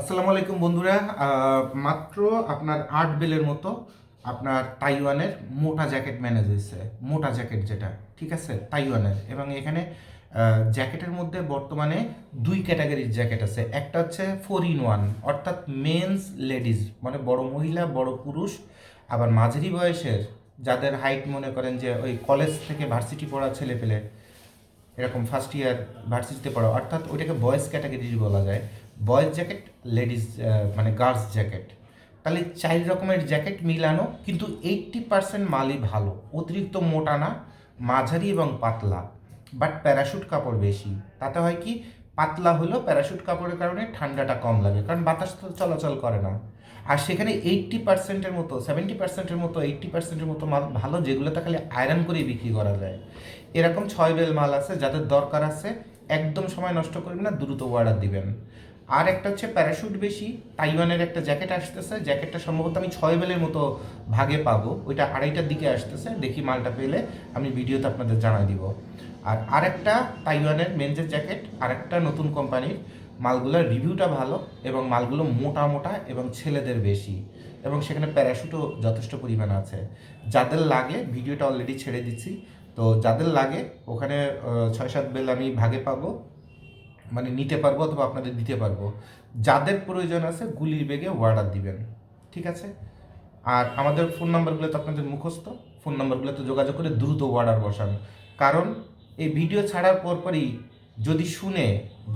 আসসালামু আলাইকুম বন্ধুরা মাত্র আপনার আট বেলের মতো আপনার তাইওয়ানের মোটা জ্যাকেট ম্যানেজ হয়েছে, মোটা জ্যাকেট যেটা, ঠিক আছে? তাইওয়ানের। এবং এখানে জ্যাকেটের মধ্যে বর্তমানে দুই ক্যাটাগরির জ্যাকেট আছে। একটা হচ্ছে ফোর ইন ওয়ান, অর্থাৎ মেন্স লেডিজ মানে বড় মহিলা, বড় পুরুষ। আবার মাঝারি বয়সের, যাদের হাইট মনে করেন যে ওই কলেজ থেকে ভার্সিটি পড়া ছেলে পেলে এরকম ফার্স্ট ইয়ার ভার্সিটিতে পড়া, অর্থাৎ ওইটাকে বয়েজ ক্যাটাগরি বলা যায়। বয়েজ জ্যাকেট লেডিস মানে গার্লস জ্যাকেট তাহলে চার রকমের জ্যাকেট মিলানো, কিন্তু এইট্টি পার্সেন্ট মালই ভালো। অতিরিক্ত মোটা না, মাঝারি এবং পাতলা। বাট প্যারাশুট কাপড় বেশি। তাতে হয় কি, পাতলা হলেও প্যারাশুট কাপড়ের কারণে ঠান্ডাটা কম লাগে, কারণ বাতাস তো চলাচল করে না। আর সেখানে এইট্টি পার্সেন্টের মতো সেভেন্টি পার্সেন্টের মতো এইট্টি পার্সেন্টের মতো মাল ভালো, যেগুলোতে খালি আয়রন করেই বিক্রি করা যায়। এরকম ছয় বেল মাল আছে, যাদের দরকার আছে, একদম সময় নষ্ট করবেন না, দ্রুত অর্ডার দিবেন। আর একটা হচ্ছে প্যারাশুট বেশি, তাইওয়ানের একটা জ্যাকেট আসতেছে জ্যাকেটটা সম্ভবত আমি ছয় বেলের মতো ভাগে পাবো। ওইটা আড়াইটার দিকে আসতেছে, দেখি মালটা পেলে আমি ভিডিওতে আপনাদের জানাই দিব। আর আরেকটা তাইওয়ানের মেনজের জ্যাকেট আরেকটা নতুন কোম্পানির মালগুলোর রিভিউটা ভালো এবং মালগুলো মোটা মোটা এবং ছেলেদের বেশি এবং সেখানে প্যারাশুটও যথেষ্ট পরিমাণ আছে। যাদের লাগে, ভিডিওটা অলরেডি ছেড়ে দিচ্ছি। তো যাদের লাগে, ওখানে ছয় সাত বেল আমি ভাগে পাবো। মানে নিতে পারব অথবা আপনাদের দিতে পারব। যাদের প্রয়োজন আছে, গুলির বেগে অর্ডার দিবেন। ঠিক আছে? আর আমাদের ফোন নাম্বারগুলো তো আপনাদের মুখস্থ। ফোন নাম্বারগুলো তো যোগাযোগ করে দ্রুত অর্ডার বসান। কারণ এই ভিডিও ছাড়ার পরপরই যদি শুনে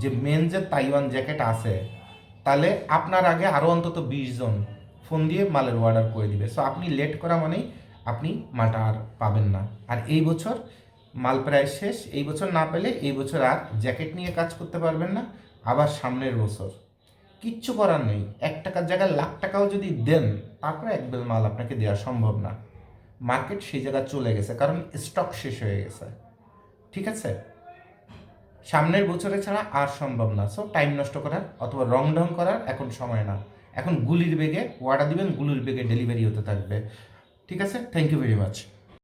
যে মেন যে তাইওয়ান জ্যাকেট আছে, তাহলে আপনার আগে আরও অন্তত বিশ জন ফোন দিয়ে মালের অর্ডার করে দিবে। সো আপনি লেট করা মানেই আপনি মালটা আর পাবেন না। আর এই বছর মাল প্রায় শেষ, এই বছর না পেলে এই বছর আর জ্যাকেট নিয়ে কাজ করতে পারবেন না, আবার সামনের বছর। কিচ্ছু করার নেই, এক টাকার জায়গায় লাখ টাকাও যদি দেন, তারপরে এক বেল মাল আপনাকে দেওয়া সম্ভব না। মার্কেট সেই জায়গায় চলে গেছে, কারণ স্টক শেষ হয়ে গেছে। ঠিক আছে? সামনের বছরে ছাড়া আর সম্ভব না। সো টাইম নষ্ট করার অথবা রং ঢং করার এখন সময় না। এখন গুলির বেগে অর্ডার দিবেন, গুলির বেগে ডেলিভারি হতে থাকবে। ঠিক আছে? Thank you very much